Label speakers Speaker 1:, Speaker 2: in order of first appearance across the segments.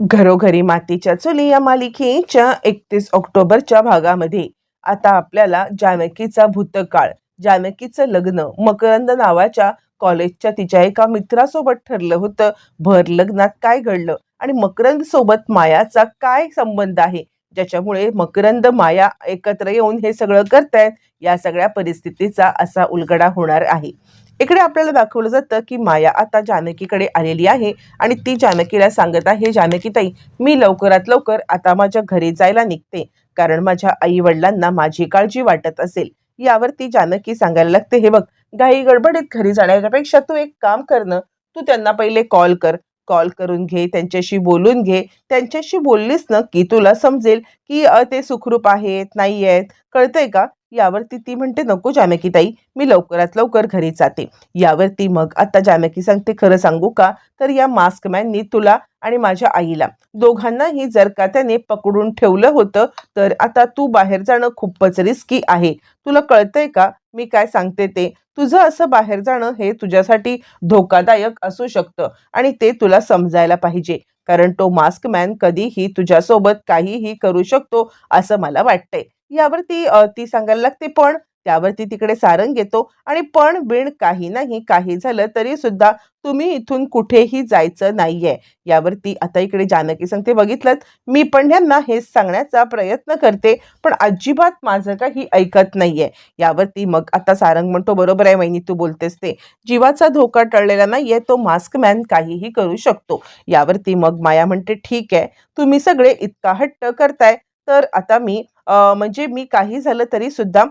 Speaker 1: घरोघरी मातीच्या चुली या मालिकेच्या एकतीस ऑक्टोबरच्या भागामध्ये. आता आपल्याला जानकीचा भूतकाळ जानकीचं लग्न मकरंद नावाच्या कॉलेजच्या तिच्या एका मित्रासोबत ठरलं होतं. भर लग्नात काय घडलं आणि मकरंद सोबत मायाचा काय संबंध आहे? ज्याच्यामुळे मकरंद माया एकत्र येऊन हे सगळं करतायत या सगळ्या परिस्थितीचा असा उलगडा होणार आहे. इकडे आपल्याला दाखवलं जातं की माया आता जानकीकडे आलेली आहे आणि ती जानकीला सांगत आहे जानकीताई मी लवकरात लवकर आता माझ्या घरी जायला निघते. कारण माझ्या आई वडिलांना माझी काळजी वाटत असेल. यावरती जानकी सांगायला लागते हे बघ घाई गडबडीत घरी जाण्यापेक्षा तू एक काम कर ना. तू त्यांना पहिले कॉल कर. कॉल करून घे त्यांच्याशी बोलून घे. त्यांच्याशी बोललीस ना की तुला समजेल की अ, ते सुखरूप आहेत नाही आहेत कळतंय का? यावरती ती म्हणते नको जानकी ताई मी लवकरात लवकर घरी जाते. यावरती मग आता जामकी सांगते खरं सांगू का? तर या मास्कमॅननी तुला आणि माझ्या आईला दोघांनाही जर का त्याने पकडून ठेवलं होतं तर आता तू बाहेर जाणं खूपच रिस्की आहे. तुला कळतंय का? मी काय सांगते ते? तुझं असं बाहेर जाणं हे तुझ्यासाठी धोकादायक असू शकतं आणि ते तुला समजायला पाहिजे. कारण तो मास्कमॅन कधीही तुझ्यासोबत काहीही करू शकतो असं मला वाटतंय. यावरती ती सांगायला लागते पण त्यावरती तिकडे सारंग येतो आणि पण बिण काही नाही काही झालं तरी सुद्धा तुम्ही इथून कुठेही जायचं नाहीये. यावरती आता इकडे जानकी सांगते बघितलं मी पण यांना हेच सांगण्याचा प्रयत्न करते पण अजिबात माझं काही ऐकत नाहीये. यावरती मग आता सारंग म्हणतो बरोबर आहे वहिनी तू बोलतेस ते. जीवाचा धोका टळलेला नाहीये तो मास्क मॅन काहीही करू शकतो. यावरती मग माया म्हणते ठीक आहे तुम्ही सगळे इतका हट्ट करताय तर आता मी म्हणजे मी काही झालं तरी सुद्धा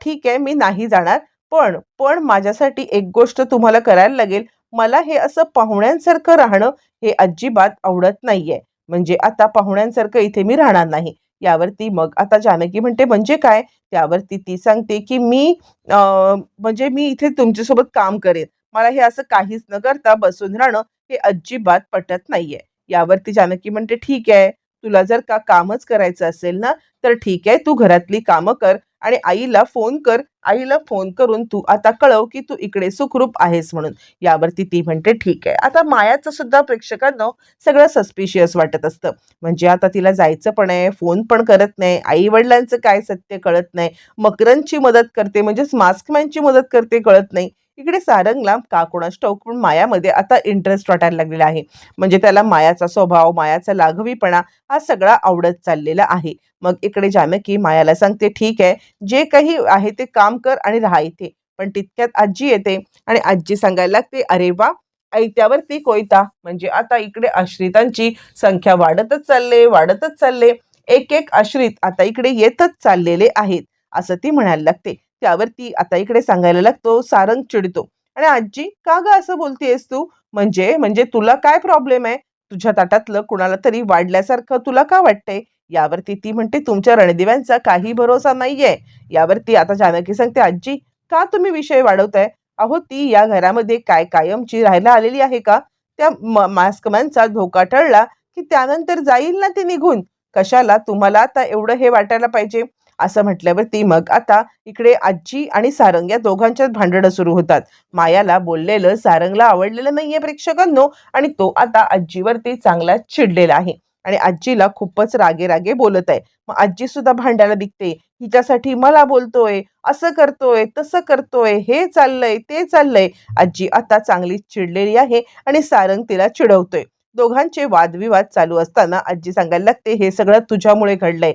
Speaker 1: ठीक आहे मी नाही जाणार. पण पण माझ्यासाठी एक गोष्ट तुम्हाला करायला लागेल. मला हे असं पाहुण्यांसारखं राहणं हे अजिबात आवडत नाहीये. म्हणजे आता पाहुण्यांसारखं इथे मी राहणार नाही. यावरती मग आता जानकी म्हणते म्हणजे काय? त्यावरती ती सांगते की मी म्हणजे मी इथे तुमच्यासोबत काम करेन. मला हे असं काहीच न करता बसून राहणं हे अजिबात पटत नाहीये. यावरती जानकी म्हणते ठीक आहे. तुला जर का कामच करायचं असेल ना तर ठीक आहे तू घरातली कामं कर आणि आईला फोन कर. आईला फोन करून तू आता कळव की तू इकडे सुखरूप आहेस म्हणून. यावरती ती म्हणते ठीक आहे. आता मायाचं सुद्धा प्रेक्षकांना सगळं सस्पिशियस वाटत असतं. म्हणजे आता तिला जायचं पण आहे फोन पण करत नाही आई वडिलांचं काय सत्य कळत नाही. मकरंदची मदत करते म्हणजेच मास्कमॅनची मदत करते कळत नाही. इकडे सारंगला का कोणास ठाऊक पण मायामध्ये आता इंटरेस्ट वाटायला लागलेला आहे. म्हणजे त्याला मायाचा स्वभाव मायाचा लाघवीपणा हा सगळा आवडत चाललेला आहे. मग इकडे जानकी मायाला सांगते ठीक आहे जे काही आहे ते काम कर आणि राहा इथे. पण तितक्यात आजी येते आणि आजी सांगायला लागते अरे वा ऐत्यावरती कोयता. म्हणजे आता इकडे आश्रितांची संख्या वाढतच चालले वाढतच चालले. एक एक आश्रित आता इकडे येतच चाललेले आहेत असं ती म्हणायला लागते. त्यावरती आता इकडे सांगायला लागतो सारंग चिडतो. आणि आजी का ग असं बोलतेयस तू? म्हणजे म्हणजे तुला काय प्रॉब्लेम आहे? तुझ्या ताटातलं कुणाला तरी वाढल्यासारखं तुला का वाटतंय? यावरती ती म्हणते तुमच्या रणदिव्यांचा काही भरोसा नाहीये. यावरती आता जानकी सांगते आजी का तुम्ही विषय वाढवताय? अहो ती या घरामध्ये काय कायमची राहायला आलेली आहे का? त्या मास्कमॅनचा धोका टळला की त्यानंतर जाईल ना ते निघून? कशाला तुम्हाला आता एवढं हे वाटायला पाहिजे? असं म्हटल्यावरती मग आता इकडे आजी आणि सारंग या दोघांच्यात भांडणं सुरू होतात. मायाला बोललेलं सारंगला आवडलेलं नाहीये प्रेक्षकांनो आणि तो आता आजीवरती चांगला चिडलेला आहे. आणि आजीला खूपच रागे रागे बोलत आहे. मग आजी सुद्धा भांडायला दिसते हिच्यासाठी मला बोलतोय असं करतोय तसं करतोय हे चाललंय ते चाललंय. आजी आता चांगली चिडलेली आहे आणि सारंग तिला चिडवतोय. दोघांचे वादविवाद चालू असताना आजी सांगायला लागते हे सगळं तुझ्यामुळे घडलंय.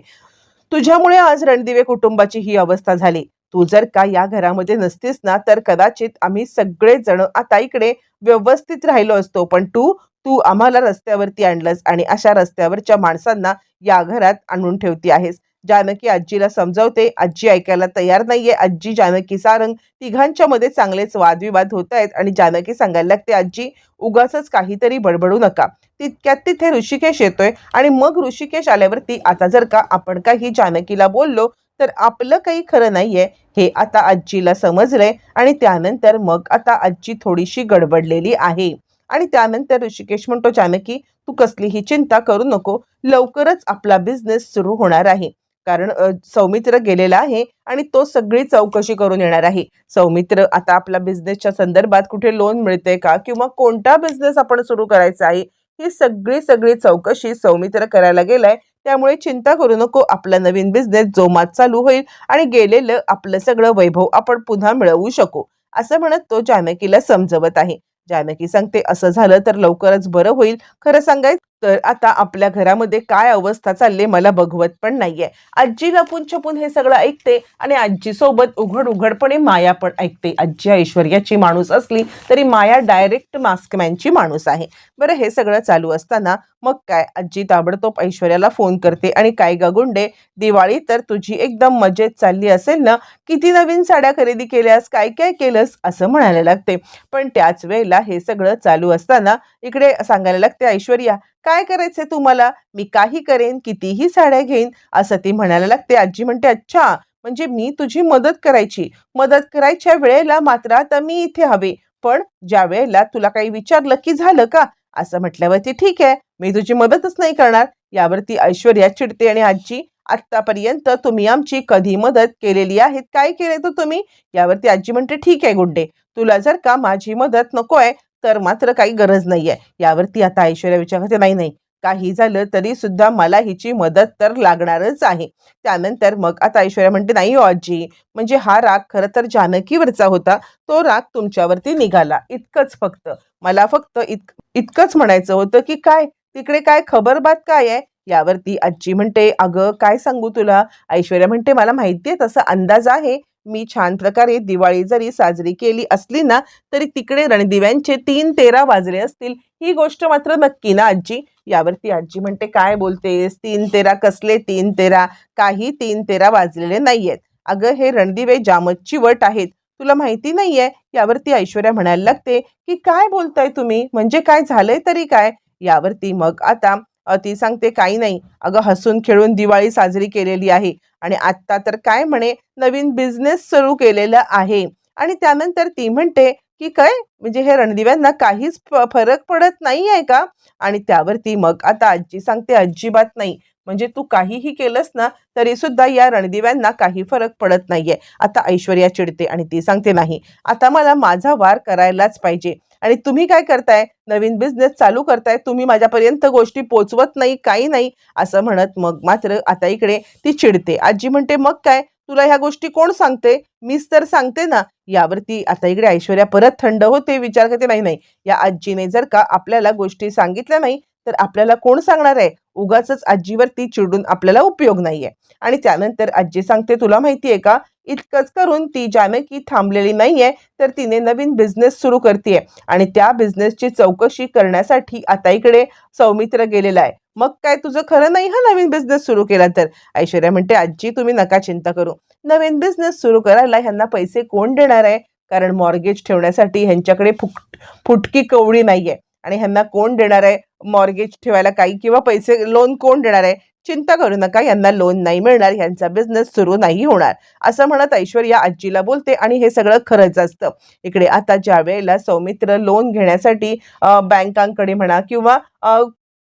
Speaker 1: तुझ्यामुळे आज रणदिवे कुटुंबाची ही अवस्था झाली. तू जर का या घरामध्ये नसतीस ना तर कदाचित आम्ही सगळेजण आता इकडे व्यवस्थित राहिलो असतो. पण तू तू आम्हाला रस्त्यावरती आणलंस आणि अशा रस्त्यावरच्या माणसांना या घरात आणून ठेवती आहेस. जानकी आजीला समजावते. आजी ऐकायला तयार नाहीये. आजी जानकी सारंग तिघांच्या मध्ये चांगलेच वादविवाद होत आहेत आणि जानकी सांगायला लागते आजी उगाच काहीतरी बडबडू नका. तितक्यात तिथे ऋषिकेश येतोय आणि मग ऋषिकेश आल्यावरती आता जर का आपण काही जानकीला बोललो तर आपलं काही खरं नाहीये. हे आता आजीला समजलंय आणि त्यानंतर मग आता आजी थोडीशी गडबडलेली आहे. आणि त्यानंतर ऋषिकेश म्हणतो जानकी तू कसलीही चिंता करू नको. लवकरच आपला बिझनेस सुरू होणार आहे. कारण सौमित्र गेलेला आहे आणि तो सगळी चौकशी करून येणार आहे. सौमित्र आता आपला बिझनेसच्या संदर्भात कुठे लोन मिळते का? किंवा कोणता बिझनेस आपण सुरू करायचा आहे? ही सगळी सगळी चौकशी सौमित्र करायला गेलाय. त्यामुळे चिंता करू नको. आपला नवीन बिझनेस जोमात चालू होईल आणि गेलेलं आपलं सगळं वैभव आपण पुन्हा मिळवू शकू. असं म्हणत तो जानकीला समजवत आहे. जानकी सांगते असं झालं तर लवकरच बरं होईल. खरं सांगायचं तर आता आपल्या घरामध्ये काय अवस्था चालली मला बघवत पण नाहीये. आजी लपून छपून हे सगळं ऐकते आणि आजीसोबत उघड उघडपणे माया पण ऐकते. आजी ऐश्वर्याची माणूस असली तरी माया डायरेक्ट मास्कमॅनची माणूस आहे. बरं हे सगळं चालू असताना मग काय? आजी ताबडतोब ऐश्वर्याला फोन करते आणि काय गगुंडे दिवाळी तर तुझी एकदम मजेत चालली असेल ना? किती नवीन साड्या खरेदी केल्यास? काय काय केलंस? असं म्हणायला लागते. पण त्याच वेळेला हे सगळं चालू असताना इकडे सांगायला लागते ऐश्वर्या काय करायचंय तुम्हाला? मी काही करेन कितीही साड्या घेईन असं ती म्हणायला लागते. आजी म्हणते अच्छा म्हणजे मी तुझी मदत करायची. मदत करायच्या वेळेला मात्र आता मी इथे हवे. पण ज्या वेळेला तुला काही विचारलं की झालं का? असं म्हटल्यावरती ठीक आहे. मी तुझी मदतच नाही करणार. यावरती ऐश्वर्या चिडते आणि आजी आत्तापर्यंत तुम्ही आमची कधी मदत केलेली आहेत? काय केले तर तुम्ही? यावरती आजी म्हणते ठीक आहे गुंडे तुला जर का माझी मदत नको आहे तर मात्र काही गरज नाहीये. यावरती आता ऐश्वर्या विचारते नाही नाही काही झालं तरी सुद्धा मला हिची मदत तर लागणारच आहे. त्यानंतर मग आता ऐश्वर्या म्हणते नाही हो आजी म्हणजे हा राग खरं तर जानकीवरचा होता. तो राग तुमच्यावरती निघाला. इतकंच फक्त. मला फक्त इत इतकंच म्हणायचं होतं की काय? तिकडे काय खबरबात काय आहे? यावरती आजी म्हणते अगं काय सांगू तुला? ऐश्वर्या म्हणते मला माहिती आहे तसा अंदाज आहे. मी छान प्रकारे दिवाळी जरी साजरी केली असली ना तरी तिकडे रणदिव्यांचे तीन तेरा वाजले असतील. ही गोष्ट मात्र नक्की ना आजी? यावरती आजी म्हणते काय बोलतेस? तीन तेरा कसले तीन तेरा? काही तीन तेरा वाजलेले नाहीयेत. अगं हे रणदिवे जामतची चिवट आहेत. तुला माहिती नाहीये? यावरती ऐश्वर्या म्हणायला लागते की काय बोलताय तुम्ही? म्हणजे काय झालंय तरी काय? यावरती मग आता ती सांगते काही नाही. अगं हसून खेळून दिवाळी साजरी केलेली आहे आणि आत्ता तर काय म्हणे नवीन बिझनेस सुरू केलेला आहे. आणि त्यानंतर ती म्हणते की काय? म्हणजे हे रणदिव्यांना काहीच फ- फरक पडत नाही आहे का? आणि त्यावरती मग आता आजी सांगते अजिबात नाही. म्हणजे तू काहीही केलंस ना तरी सुद्धा या रणदिव्यांना काही फरक पडत नाहीये. आता ऐश्वर्या चिडते आणि ती सांगते नाही. आता मला माझा वार करायलाच पाहिजे. आणि तुम्ही काय करताय? नवीन बिझनेस चालू करताय. तुम्ही माझ्यापर्यंत गोष्टी पोचवत नाही काही नाही असं म्हणत मग मात्र आता इकडे ती चिडते. आजी म्हणते मग काय? तुला ह्या गोष्टी कोण सांगते? मीच तर सांगते ना. यावरती आता इकडे ऐश्वर्या परत थंड होते. विचार करते नाही नाही. या आजीने जर का आपल्याला गोष्टी सांगितल्या नाही तर आपल्याला कोण सांगणार आहे? उगाच आजीवरती चिडून आपल्याला उपयोग नाहीये. आणि त्यानंतर आजी सांगते तुला माहितीये का? इतकंच करून ती जानकी थांबलेली नाहीये तर तिने नवीन बिझनेस सुरू करते आणि त्या बिझनेसची चौकशी करण्यासाठी आता इकडे सौमित्र गेलेला आहे. मग काय तुझं खरं नाही हा नवीन बिझनेस सुरू केला तर? ऐश्वर्या म्हणते आजी तुम्ही नका चिंता करू. नवीन बिझनेस सुरू करायला ह्यांना पैसे कोण देणार आहे? कारण मॉर्गेज ठेवण्यासाठी ह्यांच्याकडे फुट फुटकी कवडी नाहीये. आणि ह्यांना कोण देणार आहे? मॉर्गेज ठेवायला काही किंवा पैसे लोन कोण देणार आहे? चिंता करू नका यांना लोन नाही मिळणार ह्यांचा बिझनेस सुरू नाही होणार. असं म्हणत ऐश्वर्या आजीला बोलते आणि हे सगळं खरंच असतं. इकडे आता ज्या वेळेला सौमित्र लोन घेण्यासाठी बँकांकडे म्हणा किंवा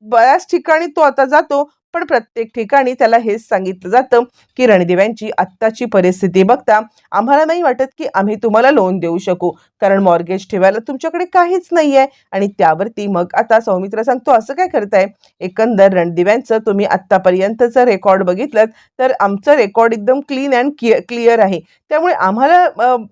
Speaker 1: बऱ्याच ठिकाणी तो आता जातो पण प्रत्येक ठिकाणी त्याला हेच सांगितलं जातं की रणदिव्यांची आत्ताची परिस्थिती बघता आम्हाला नाही वाटत की आम्ही तुम्हाला लोन देऊ शकू. कारण मॉर्गेज ठेवायला तुमच्याकडे काहीच नाही आहे आणि त्यावरती मग आता सौमित्र सांगतो असं काय करताय? एकंदर रणदिव्यांचं तुम्ही आत्तापर्यंतचं रेकॉर्ड बघितलं तर आमचं रेकॉर्ड एकदम क्लीन अँड क्लिअर आहे. त्यामुळे आम्हाला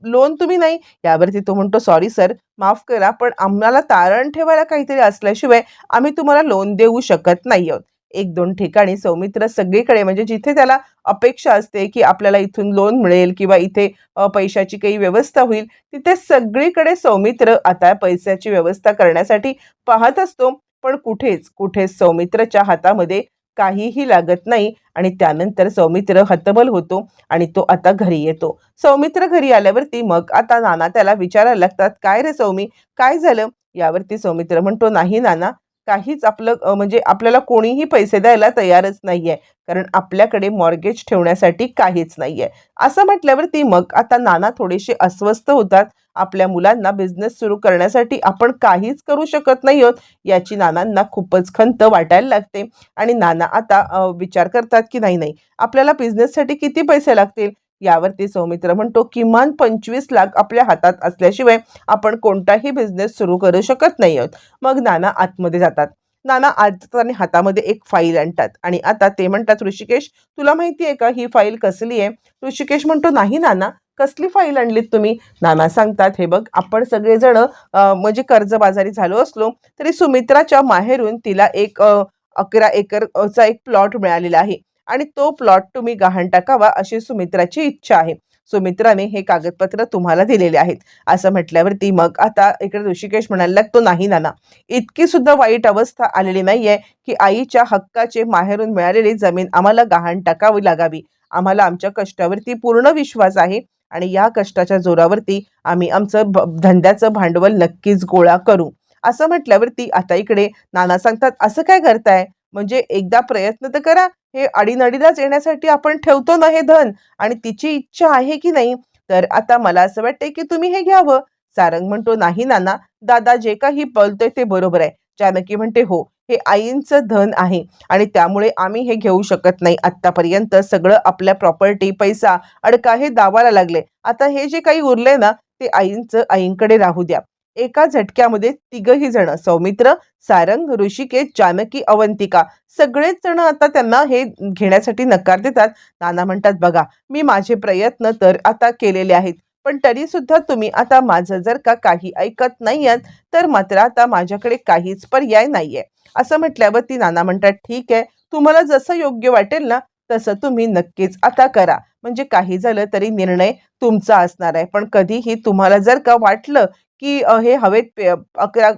Speaker 1: लोन तुम्ही नाही. यावरती तो म्हणतो सॉरी सर माफ करा पण आम्हाला तारण ठेवायला काहीतरी असल्याशिवाय आम्ही तुम्हाला लोन देऊ शकत नाही आहोत. एक दोन ठिकाणी सौमित्र सगळीकडे म्हणजे जिथे त्याला अपेक्षा असते की आपल्याला इथून लोन मिळेल किंवा इथे पैशाची काही व्यवस्था होईल तिथे सगळीकडे सौमित्र आता पैशाची व्यवस्था करण्यासाठी पाहत असतो. पण कुठेच कुठेच सौमित्रच्या हातामध्ये काहीही लागत नाही आणि त्यानंतर सौमित्र हतबल होतो आणि तो आता घरी येतो. सौमित्र घरी आल्यावरती मग आता नाना त्याला विचारायला लागतात काय रे सौमी? काय झालं? यावरती सौमित्र म्हणतो नाही नाना काहीच आपलं म्हणजे आपल्याला कोणीही पैसे द्यायला तयारच नाही आहे कारण आपल्याकडे मॉर्गेज ठेवण्यासाठी काहीच नाही आहे असं म्हटल्यावरती मग आता नाना थोडेसे अस्वस्थ होतात. आपल्या मुलांना बिझनेस सुरू करण्यासाठी आपण काहीच करू शकत नाही आहोत याची नानांना खूपच खंत वाटायला लागते. आणि नाना आता विचार करतात की नाही नाही आपल्याला बिझनेससाठी किती पैसे लागतील? यावरती सौमित्र म्हणतो किमान पंचवीस लाख आपल्या हातात असल्याशिवाय आपण कोणताही बिझनेस सुरू करू शकत नाही आहोत. मग नाना आतमध्ये जातात. नाना आणि हातामध्ये एक फाईल आणतात आणि आता ते म्हणतात ऋषिकेश तुला माहिती आहे का ही फाईल कसली आहे? ऋषिकेश म्हणतो नाही नाना कसली फाईल आणलीत तुम्ही? नाना सांगतात हे बघ आपण सगळेजण म्हणजे कर्जबाजारी झालो असलो तरी सुमित्राच्या माहेरून तिला एक अकरा एकरचा एक प्लॉट मिळालेला आहे. आणि तो प्लॉट तुम्ही गहाण टाकावा अशी सुमित्राची इच्छा आहे. सुमित्राने हे कागदपत्र तुम्हाला दिलेले आहेत. असं म्हटल्यावरती मग आता इकडे ऋषिकेश म्हणायला लागतो नाही नाना. इतकी सुद्धा वाईट अवस्था आलेली नाहीये की आईच्या हक्काचे माहेरून मिळालेली जमीन आम्हाला गहाण टाकावी लागावी. आम्हाला आमच्या कष्टावरती पूर्ण विश्वास आहे आणि या कष्टाच्या जोरावरती आम्ही आमचं भ- धंद्याचं भांडवल नक्कीच गोळा करू. असं म्हटल्यावरती आता इकडे नाना सांगतात असं काय करताय? म्हणजे एकदा प्रयत्न तर करा. हे अडीनडीलाच येण्यासाठी आपण ठेवतो ना हे धन? आणि तिची इच्छा आहे की नाही? तर आता मला असं वाटतंय की तुम्ही हे घ्यावं. सारंग म्हणतो नाही नाना दादा जे काही बोलतोय ते बरोबर आहे. जानकी म्हणते हो हे आईंचं धन आहे आणि त्यामुळे आम्ही हे घेऊ शकत नाही. आत्तापर्यंत सगळं आपल्या प्रॉपर्टी पैसा अडका हे दावाला लागले. आता हे जे काही उरले ना ते आईंचं आईंकडे राहू द्या. एका झटक्यामध्ये तिघही जण सौमित्र सारंग ऋषिकेश जानकी अवंतिका सगळेच जण आता त्यांना हे घेण्यासाठी नकार देतात. नाना म्हणतात बघा मी माझे प्रयत्न तर आता केलेले आहेत पण तरी सुद्धा तुम्ही आता माझं जर का काही ऐकत नाही आहात तर मात्र आता माझ्याकडे काहीच पर्याय नाहीये. असं म्हटल्यावर ती नाना म्हणतात ठीक आहे तुम्हाला जसं योग्य वाटेल ना तसं तुम्ही नक्कीच आता करा. म्हणजे काही झालं तरी निर्णय तुमचा असणार आहे. पण कधीही तुम्हाला जर का वाटलं की हे हवेत पे अकरा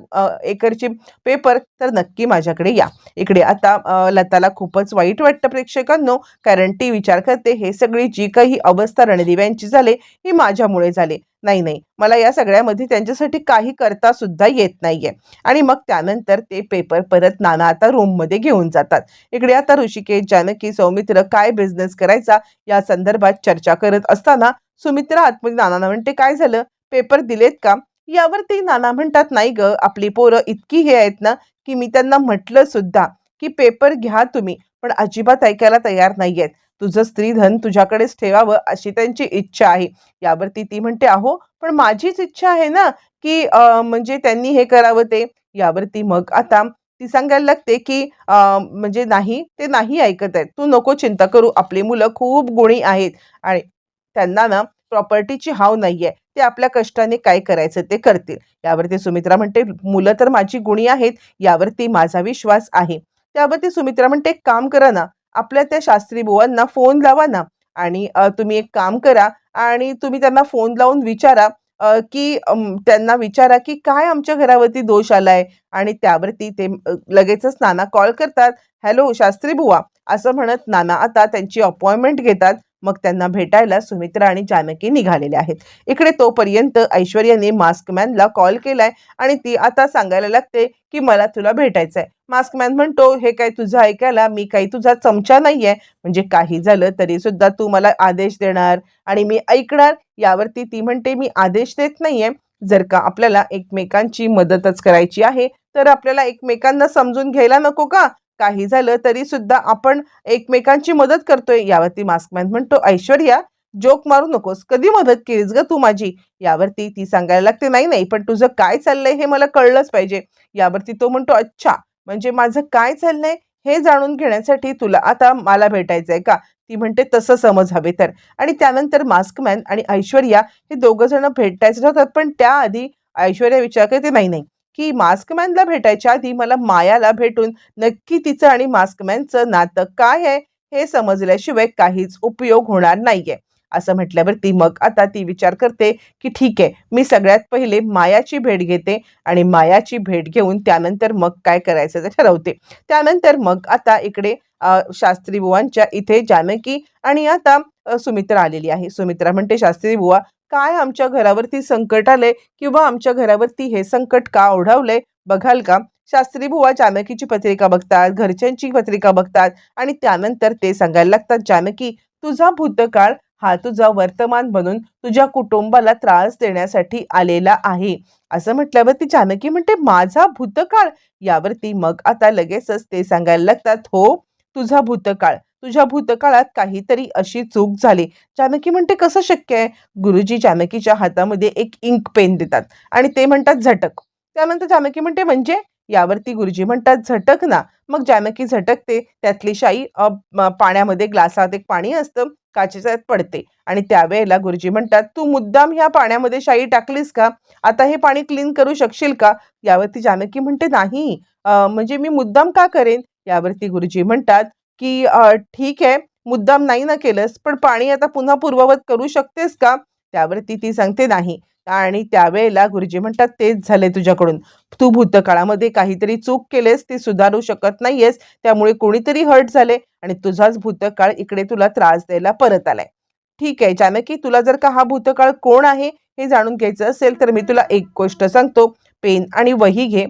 Speaker 1: एकरची पेपर तर नक्की माझ्याकडे या. इकडे आता लताला खूपच वाईट वाटतं प्रेक्षकांनो कारण ती विचार करते हे सगळी जी काही अवस्था रणदिव्यांची झाली ही माझ्यामुळे झाली. नाही नाही मला या सगळ्यामध्ये त्यांच्यासाठी काही करता सुद्धा येत नाहीये. आणि मग त्यानंतर ते पेपर परत नाना आता रूममध्ये घेऊन जातात. इकडे आता ऋषिकेश जानकी सौमित्र काय बिझनेस करायचा या संदर्भात चर्चा करत असताना सुमित्रा आत्मक नाना म्हणते काय झालं? पेपर दिलेत का? यावरती नाना म्हणतात नाही ग आपली पोरं इतकी हे आहेत ना की मी त्यांना म्हटलं सुद्धा की पेपर घ्या तुम्ही पण अजिबात ऐकायला तयार नाही आहेत तुझं स्त्रीधन तुझ्याकडेच ठेवावं अशी त्यांची इच्छा आहे. यावरती ती म्हणते अहो पण माझीच इच्छा आहे ना की म्हणजे त्यांनी हे करावं ते. यावरती मग आता ती सांगायला लागते की म्हणजे नाही ते नाही ऐकत आहेत. तू नको चिंता करू आपली मुलं खूप गुणी आहेत. आणि त्यांना ना प्रॉपर्टीची हाव नाही आहे ते आपल्या कष्टाने काय करायचं ते करतील. यावरती सुमित्रा म्हणते मुलं तर माझी गुणी आहेत यावरती माझा विश्वास आहे. त्यावरती सुमित्रा म्हणते एक काम करा ना. आपल्या त्या शास्त्री बुवांना फोन लावा ना. आणि तुम्ही एक काम करा आणि तुम्ही त्यांना फोन लावून विचारा की त्यांना विचारा की काय आमच्या घरावरती दोष आलाय? आणि त्यावरती ते लगेचच नाना कॉल करतात हॅलो शास्त्री बुवा असं म्हणत नाना आता त्यांची अपॉइंटमेंट घेतात. मग त्यांना भेटायला सुमित्रा आणि जानकी निघालेल्या आहेत. इकडे तोपर्यंत ऐश्वर्याने मास्कमॅनला कॉल केलाय आणि ती आता सांगायला लागते की मला तुला भेटायचं आहे मास्कमॅन म्हणतो हे काय तुझं ऐकायला? मी काही तुझा चमचा नाहीये. म्हणजे काही झालं तरी सुद्धा तू मला आदेश देणार आणि मी ऐकणार. यावरती ती म्हणते मी आदेश देत नाहीये. जर का आपल्याला एकमेकांची मदतच करायची आहे तर आपल्याला एकमेकांना समजून घ्यायला नको का? काही झालं तरी सुद्धा आपण एकमेकांची मदत करतोय यावरती मास्कमॅन म्हणतो. ऐश्वर्या जोक मारू नकोस. कधी मदत केलीस ग तू माझी? यावरती ती सांगायला लागते नाही नाही पण तुझं काय चाललंय हे मला कळलंच पाहिजे. यावरती तो म्हणतो अच्छा म्हणजे माझं काय चाललंय हे जाणून घेण्यासाठी तुला आता मला भेटायचंय का? ती म्हणते तसं समज हवे तर. आणि त्यानंतर मास्कमॅन आणि ऐश्वर्या हे दोघं जण भेटायचे होतात पण त्याआधी ऐश्वर्या विचार करते नाही नाही की मास्कमॅनला भेटायच्या आधी मला मायाला भेटून नक्की तिचं आणि मास्कमॅनचं नातं काय आहे हे समजल्याशिवाय काहीच उपयोग होणार नाहीये. असं म्हटल्यावरती मग आता ती विचार करते की ठीक आहे मी सगळ्यात पहिले मायाची भेट घेते आणि मायाची भेट घेऊन त्यानंतर मग काय करायचं ते ठरवते. त्यानंतर मग आता इकडे शास्त्री बुवांच्या इथे जानकी आणि आता सुमित्रा आलेली आहे. सुमित्रा म्हणते शास्त्री बुवा काय आमच्या घरावरती संकट आले किंवा आमच्या घरावरती हे संकट का ओढावले? बघाल का? शास्त्री बुवा जानकीची पत्रिका बघतात घरच्यांची पत्रिका बघतात आणि त्यानंतर ते सांगायला लागतात जानकी तुझा भूतकाळ हा तुझा वर्तमान बनून तुझ्या कुटुंबाला त्रास देण्यासाठी आलेला आहे. असं म्हटल्यावरती जानकी म्हणते माझा भूतकाळ? यावरती मग आता लगेचच ते सांगायला लागतात हो तुझा भूतकाळ. तुझ्या भूतकाळात काहीतरी अशी चूक झाली. जानकी म्हणते कसं शक्य आहे? गुरुजी जानकीच्या हातामध्ये एक इंक पेन देतात आणि ते म्हणतात झटक. त्यानंतर जानकी म्हणते म्हणजे? यावरती गुरुजी म्हणतात झटक ना. मग जानकी झटकते त्यातली शाई पाण्यामध्ये ग्लासात एक पाणी असतं काचेच्यात पडते. आणि त्यावेळेला गुरुजी म्हणतात तू मुद्दाम ह्या पाण्यामध्ये शाई टाकलीस का? आता हे पाणी क्लीन करू शकशील का? यावरती जानकी म्हणते नाही. म्हणजे मी मुद्दाम का करेन? यावरती गुरुजी म्हणतात की ठीक आहे मुद्दाम नाही ना केलंस पण पाणी आता पुन्हा पूर्ववत करू शकतेस का? त्यावरती ती सांगते नाही. आणि त्यावेळेला गुरुजी म्हणतात तेच झाले तुझ्याकडून. तू भूतकाळामध्ये काहीतरी चूक केलेस ती सुधारू शकत नाहीयेस. त्यामुळे कोणीतरी हर्ट झाले आणि तुझाच भूतकाळ इकडे तुला त्रास द्यायला परत आलाय. ठीक आहे जानकी तुला जर का हा भूतकाळ कोण आहे हे जाणून घ्यायचं असेल तर मी तुला एक गोष्ट सांगतो. पेन आणि वही घे.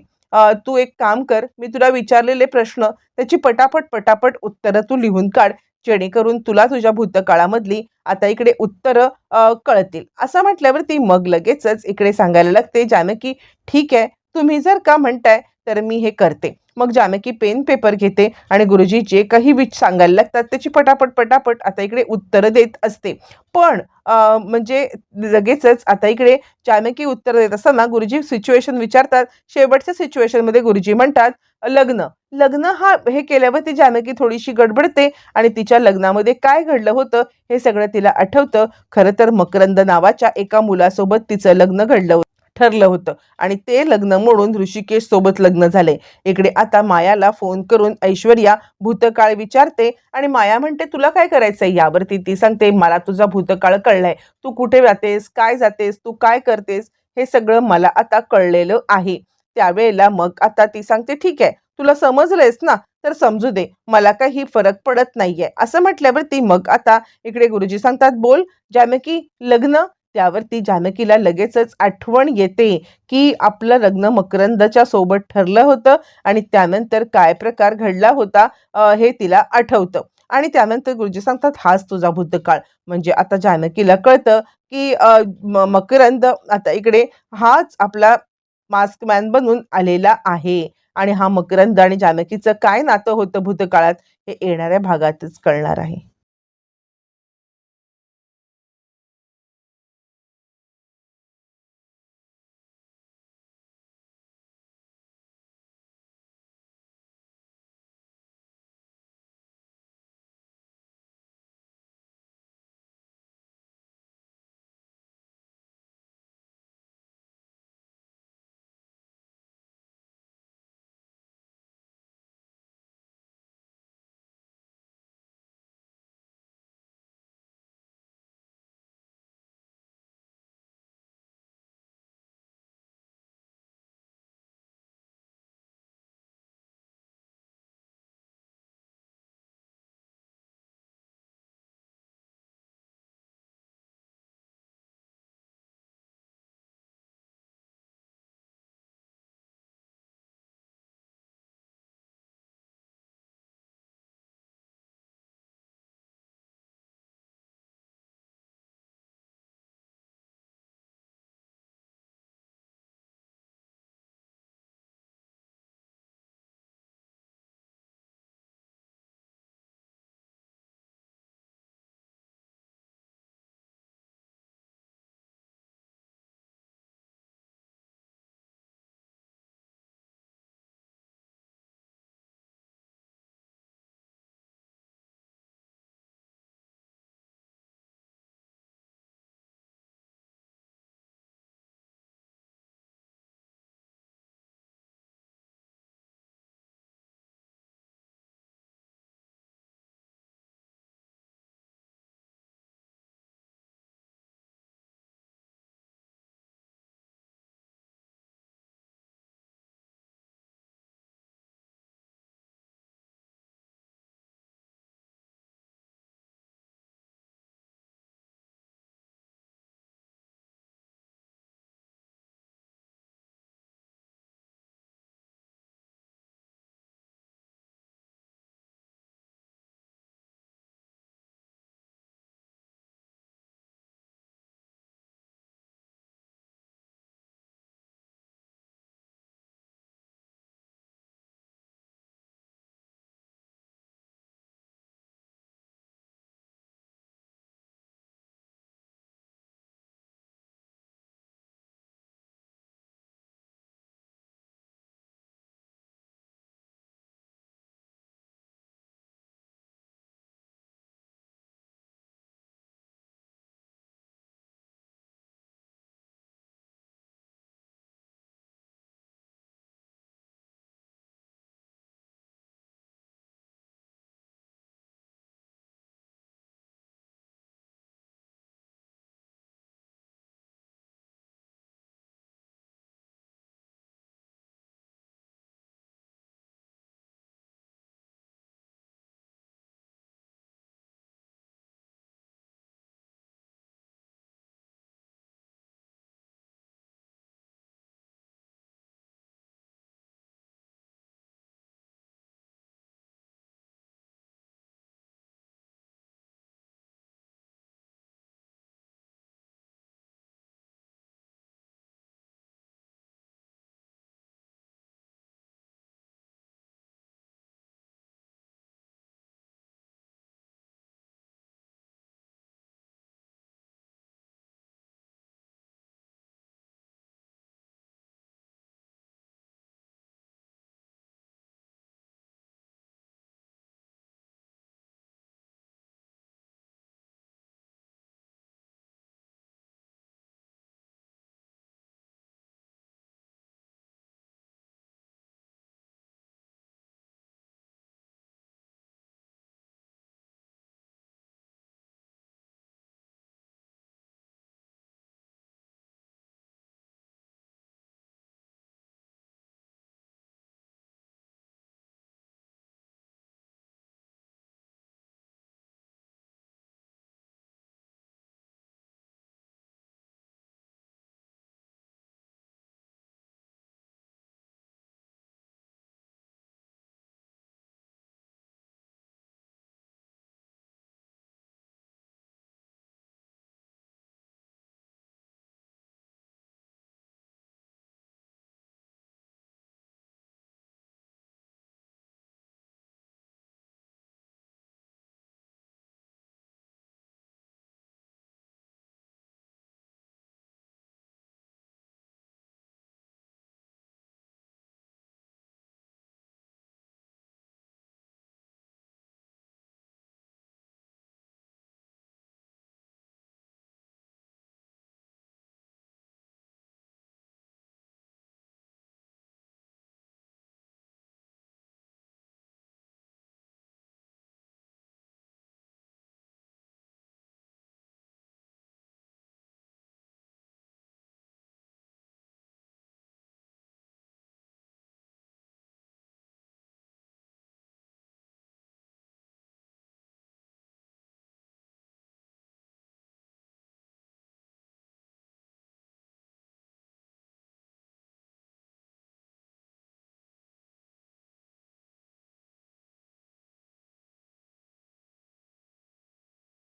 Speaker 1: तू एक काम कर मी तुला विचारलेले प्रश्न त्याची पटापट पटापट उत्तरं तू लिहून काढ जेणेकरून तुला तुझ्या भूतकाळामधली आता इकडे उत्तरं कळतील. असं म्हटल्यावरती मग लगेचच इकडे सांगायला लागते जानकी ठीक आहे तुम्ही जर का म्हणताय तर मी हे करते. मग जानकी पेन पेपर घेते आणि गुरुजी जे काही विच सांगायला लागतात त्याची पटापट पटापट आता इकडे उत्तरं देत असते. पण म्हणजे लगेचच आता इकडे जानकी उत्तर देत असताना गुरुजी सिच्युएशन विचारतात. शेवटच्या सिच्युएशनमध्ये गुरुजी म्हणतात लग्न. लग्न हा हे केल्यावर ती जानकी थोडीशी गडबडते आणि तिच्या लग्नामध्ये काय घडलं होतं हे सगळं तिला आठवतं. खरं तर मकरंद नावाच्या एका मुलासोबत तिचं लग्न घडलं होतं. ठरलं होतं. आणि ते लग्न मोडून ऋषिकेश सोबत लग्न झाले. इकडे आता मायाला फोन करून ऐश्वर्या भूतकाळ विचारते आणि माया म्हणते तुला काय करायचंय यावरती? ती सांगते मला तुझा भूतकाळ कळलाय. तू कुठे जातेस? काय जातेस? तू काय करतेस? हे सगळं मला आता कळलेलं आहे. त्यावेळेला मग आता ती सांगते ठीक आहे तुला समजलंयस ना? तर समजू दे. मला काही फरक पडत नाहीये. असं म्हटल्यावरती मग आता इकडे गुरुजी सांगतात बोल जानकी लग्न त्यावरती जानकीला लगेचच आठवण येते की आपलं लग्न मकरंदच्या सोबत ठरलं होतं आणि त्यानंतर काय प्रकार घडला होता हे तिला आठवतं. आणि त्यानंतर गुरुजी सांगतात हाच तुझा भूतकाळ. म्हणजे आता जानकीला कळतं की म- मकरंद आता इकडे हाच आपला मास्क मॅन बनून आलेला आहे. आणि हा मकरंद आणि जानकीचं काय नातं होतं भूतकाळात हे येणाऱ्या भागातच कळणार आहे.